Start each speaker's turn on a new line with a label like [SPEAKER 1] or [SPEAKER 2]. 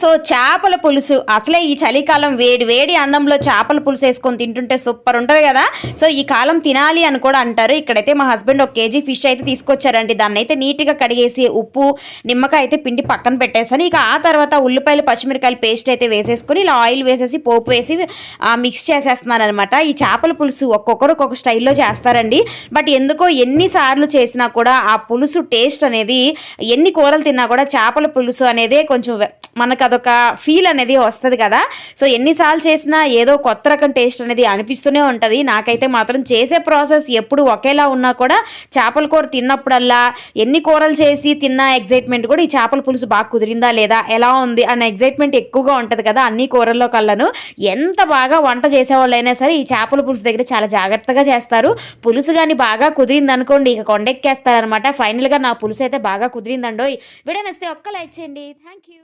[SPEAKER 1] So చేపల పులుసు. అసలే ఈ చలికాలం వేడి వేడి అన్నంలో చేపల పులుసు వేసుకొని తింటుంటే సూపర్ ఉంటుంది కదా. సో ఈ కాలం తినాలి అని కూడా అంటారు. ఇక్కడైతే మా హస్బెండ్ ఒక కేజీ ఫిష్ అయితే తీసుకొచ్చారండి. దాన్ని అయితే నీట్గా కడిగేసి ఉప్పు నిమ్మకాయ అయితే పిండి పక్కన పెట్టేసాను. ఇక ఆ తర్వాత ఉల్లిపాయలు పచ్చిమిరకాయలు పేస్ట్ అయితే వేసేసుకొని ఇలా ఆయిల్ వేసేసి పోపు వేసి మిక్స్ చేసేస్తున్నాను అనమాట ఈ చేపల పులుసు ఒక్కొక్కరు ఒక్కొక్క స్టైల్లో చేస్తారండి. బట్ ఎందుకో ఎన్నిసార్లు చేసినా కూడా ఆ పులుసు టేస్ట్ అనేది ఎన్ని కూరలు తిన్నా కూడా చేపల పులుసు అనేదే కొంచెం మనకు అదొక ఫీల్ అనేది వస్తుంది కదా. సో ఎన్నిసార్లు చేసినా ఏదో కొత్త రకం టేస్ట్ అనేది అనిపిస్తూనే ఉంటుంది. నాకైతే మాత్రం చేసే ప్రాసెస్ ఎప్పుడు ఒకేలా ఉన్నా కూడా చేపల కూర తిన్నప్పుడల్లా ఎన్ని కూరలు చేసి తిన్న ఎగ్జైట్మెంట్ కూడా ఈ చేపల పులుసు బాగా కుదిరిందా లేదా ఎలా ఉంది అన్న ఎగ్జైట్మెంట్ ఎక్కువగా ఉంటుంది కదా అన్ని కూరల్లో కల్లాను. ఎంత బాగా వంట చేసేవాళ్ళైనా సరే ఈ చేపల పులుసు దగ్గర చాలా జాగ్రత్తగా చేస్తారు. పులుసు కానీ బాగా కుదిరింది అనుకోండి ఇక కొండెక్కేస్తారనమాట ఫైనల్గా నా పులుసు అయితే బాగా కుదిరిందండో వీడియో నచ్చితే ఒక్క లైక్ చేయండి. Thank you